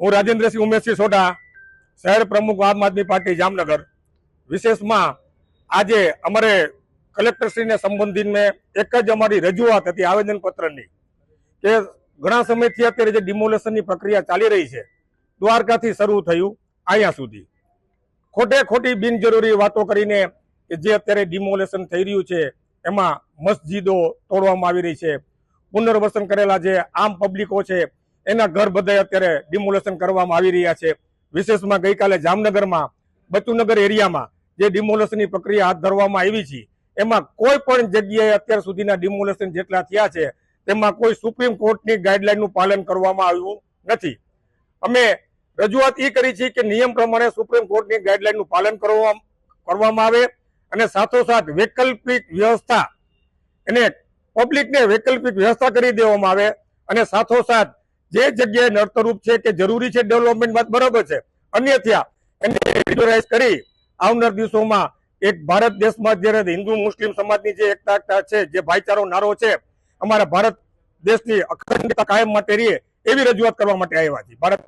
હું રાજેન્દ્રસિંહ ઉમેશસિંહ સોઢા શહેર પ્રમુખ આમ આદમી પાર્ટી જામનગર. વિશેષમાં આજે અમારે કલેક્ટરશ્રીને સંબંધીને એક જ અમારી રજૂઆત હતી આવેદનપત્રની કે ઘણા સમયથી અત્યારે જે ડિમોલેશનની પ્રક્રિયા ચાલી રહી છે, દ્વારકાથી શરૂ થયું અહીંયા સુધી. ખોટે ખોટી બિનજરૂરી વાતો કરીને જે અત્યારે ડિમોલેશન થઈ રહ્યું છે, એમાં મસ્જિદો તોડવામાં આવી રહી છે, પુનર્વસન કરેલા જે આમ પબ્લિકો છે એના ઘર બધાય અત્યારે ડિમોલેશન કરવામાં આવી રહ્યા છે. વિશેષમાં ગઈકાલે જામનગરમાં, બચુનગર એરિયામાં જે ડિમોલેશનની પ્રક્રિયા હાથ ધરવામાં આવી છે, એમાં કોઈ પણ જગ્યાએ અત્યાર સુધીના ડિમોલેશન જેટલા થયા છે, તેમાં કોઈ સુપ્રીમ કોર્ટની ગાઈડલાઈનનું પાલન કરવામાં આવ્યું નથી. અમે રજૂઆત એ કરી છે કે નિયમ પ્રમાણે સુપ્રીમ કોર્ટની ગાઈડલાઈનનું પાલન કરવા કરવામાં આવે અને સાથોસાથ વૈકલ્પિક વ્યવસ્થા, એને પબ્લિકને વૈકલ્પિક વ્યવસ્થા કરી દેવામાં આવે અને સાથોસાથ જે જગ્યાએ નડતરૂપ છે કે જરૂરી છે ડેવલપમેન્ટ વાત બરોબર છે અન્યથા એને રિગ્યુલરાઇઝ કરી આવનાર દિવસોમાં એક ભારત દેશમાં જ્યારે હિન્દુ મુસ્લિમ સમાજની જે એકતા છે, જે ભાઈચારો, નારો છે, અમારા ભારત દેશની અખંડતા કાયમ માટે રહીએ એવી રજૂઆત કરવા માટે આવ્યા છીએ ભારત.